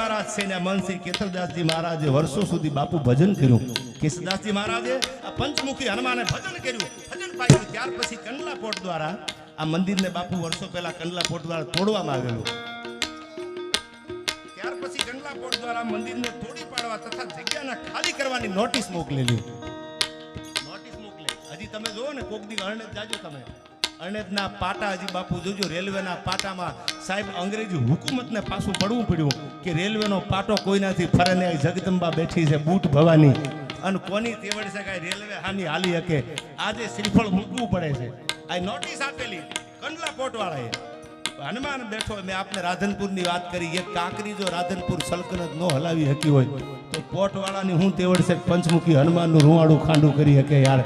મહારાજ છે ને મનસિંહ કેતરદાસજી મહારાજે વર્ષો સુધી બાપુ ભજન કર્યું. કેશદાસજી મહારાજે આ પંચમુખી હનુમાને ભજન કર્યું. ભજન પાડ્યું. ત્યાર પછી કંડલા પોટ દ્વારા આ મંદિરને બાપુ વર્ષો પહેલા કંડલા પોટ દ્વારા તોડવામાં આવેલું. ત્યાર પછી કંડલા પોટ દ્વારા મંદિરને તોડી પાડવા તથા જગ્યાના ખાલી કરવાની નોટિસ મોકલેલી. નોટિસ મોકલે. હજી તમે જોવો ને કોક દી અરણેજ જાજો તમે. અરણેજના પાટા હજી બાપુ જોજો, રેલવેના પાટામાં સાહેબ અંગ્રેજી હુકુમતને પાછું પડવું પડ્યું કે રેલવેનો પાટો કોઈનાથી ફરે નહીં. જગદંબા બેઠી છે બૂટ ભવાની. અને કોની તેવડ છે કાંઈ રેલવે હાની હાલી શકે? આજે શ્રીફળ મૂકવું પડે છે. આ નોટિસ આપેલી કંડલા પોટવાળાએ હનુમાન બેઠો મેં આપને રાધનપુરની વાત કરી. એક કાંકરી જો રાધનપુર સલ્કનત ન હલાવી શકી હોય, તો પોટવાળાની હું તેવડ છે પંચમુખી હનુમાનનું રૂવાડું ખાંડું કરી શકે? યાર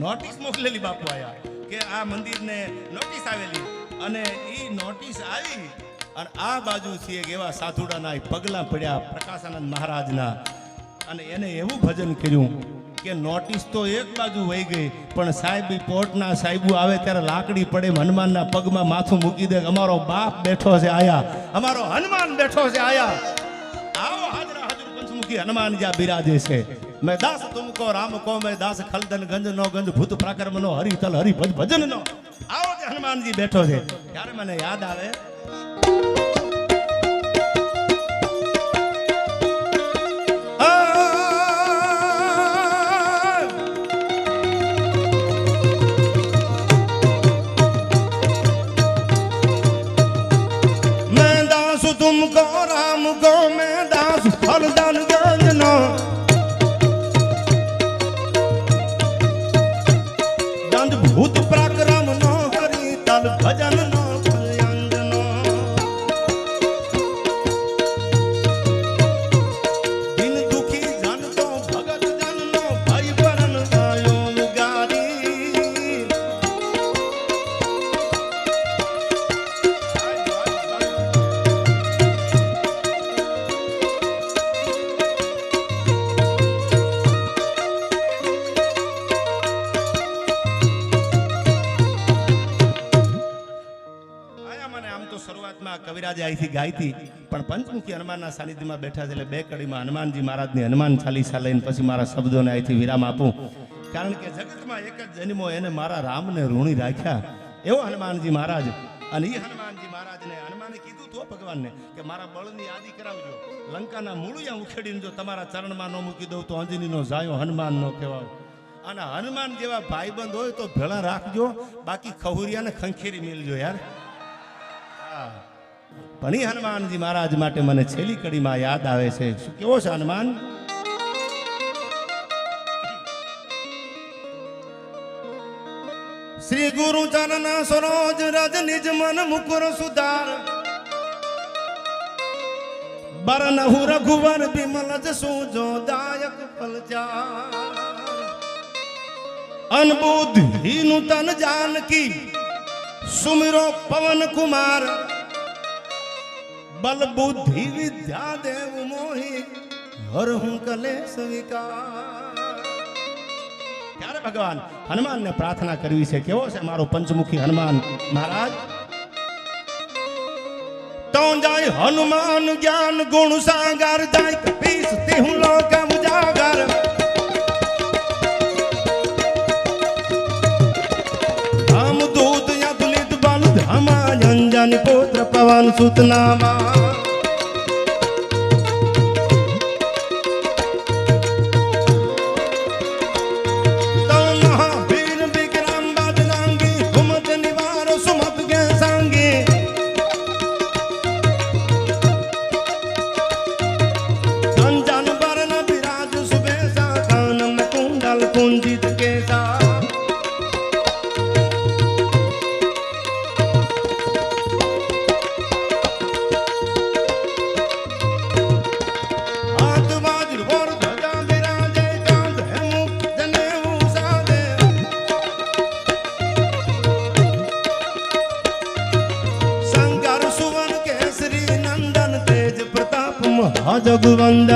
નોટિસ મોકલેલી બાપુ આયા કે આ મંદિરને નોટિસ આવેલી. અને એ નોટિસ આવી અને આ બાજુથી એક એવા સાધુડાના પગલા પડ્યા પ્રકાશાનંદ મહારાજના. અને એને એવું ભજન કર્યું કે નોટિસ તો એક બાજુ વહી ગઈ, પણ સાહેબ પોર્ટના સાહેબુ આવે ત્યારે લાકડી પડે હનુમાનના પગમાં માથું મૂકી દે અમારો બાપ બેઠો છે આયા. અમારો હનુમાન બેઠો છે આયા. આવો હાજરા હાજર પંચમુખી હનુમાન જ્યાં બિરાજે છે. મેં દાસ તુમકો રામ કો મેં દાસ ખલદન ગંજ નો ગંજ ભૂત પ્રાકર્મ નો હરિ તલ હરિ ભજ ભજન નો આવો જે હનુમાનજી બેઠો છે ત્યારે મને યાદ આવે આ मैं दास तुमको राम को मैं दास फलदान શરૂઆતમાં કવિરાજે અહીંથી ગાઈ પણ પંચમુખી હનુમાનના સાનિધ્યમાં બેઠા છે એટલે બે કડીમાં હનુમાનજી મહારાજની હનુમાન ચાલીસા લઈને પછી મારા શબ્દોને અહીંથી વિરામ આપું. કારણ કે જગતમાં એક જ જન્મો એને મારા રામને ઋણી રાખ્યા. એવો હનુમાનજી મહારાજ. અને એ હનુમાનજી મહારાજને હનુમાને કીધું તો ભગવાનને કે મારા બળની યાદી કરાવજો. લંકાના મૂળિયા ઉખેડીને જો તમારા ચરણમાં ન મૂકી દઉં તો અંજનીનો જાયો હનુમાન નો કહેવાય. અને હનુમાન જેવા ભાઈબંધ હોય તો ભેળા રાખજો. બાકી ખહુરિયાને ખંખેરી મેલજો યાર. ઈ હનુમાનજી મહારાજ માટે મને છેલ્લી કડીમાં યાદ આવે છે. શું કેવો છે હનુમાન? શ્રી ગુરુ ચરણ સરોજ રજ નિજ મન મુકુર સુધાર. બરનહુ રઘુવર બિમલ જસુ જો દાયક ફલચાર. અનબુદ્ધિ નું તન જાનકી, સુમિરો પવન કુમાર. બલ બુદ્ધિ વિદ્યા દેવ મોહી હર હું કલેશ વિકાર ત્યારે ભગવાન હનુમાનને પ્રાર્થના કરવી છે કેવો છે મારો પંચમુખી હનુમાન મહારાજ તો જાય હનુમાન જ્ઞાન ગુણ સાગર જાય કપીસ તે હું લોક અંજન પુત્ર પવન સુત যোগ বন্ধ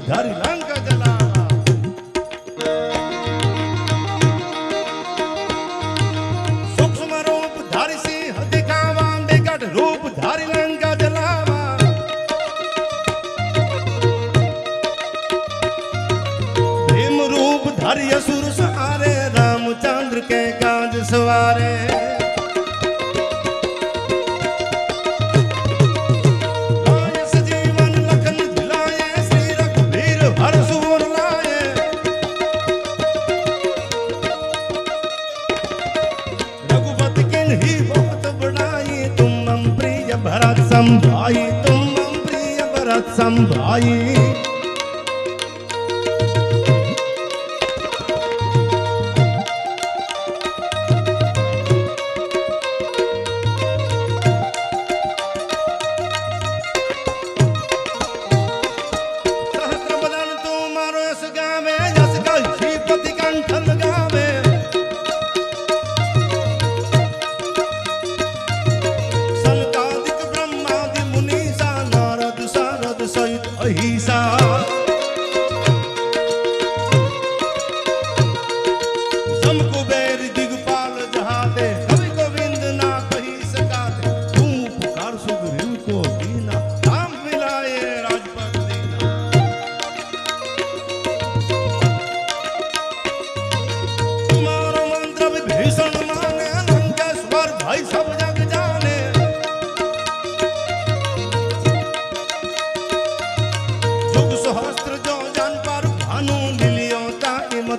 ધારી લંક જલા. સૂક્ષ્મ રૂપ ધારી સિંહ દેખાવા, બેગટ રૂપ ધારી લંકા જલાવા. ભીમ રૂપ ધારી અસુર સહારે, રામચંદ્ર કે ગાજ સવારે. રથ સંભાઈ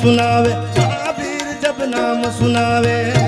સુનાવે સાબીર જબ નામ સુનાવે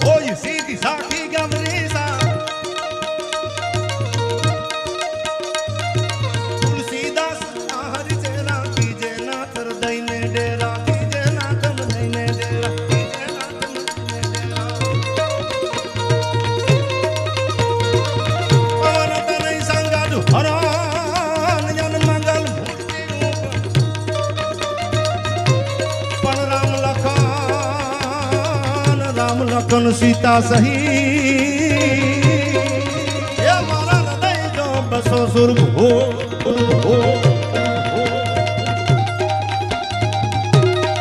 Oi. લખન સીતા સહી. મારા હૃદય જો બસો સુર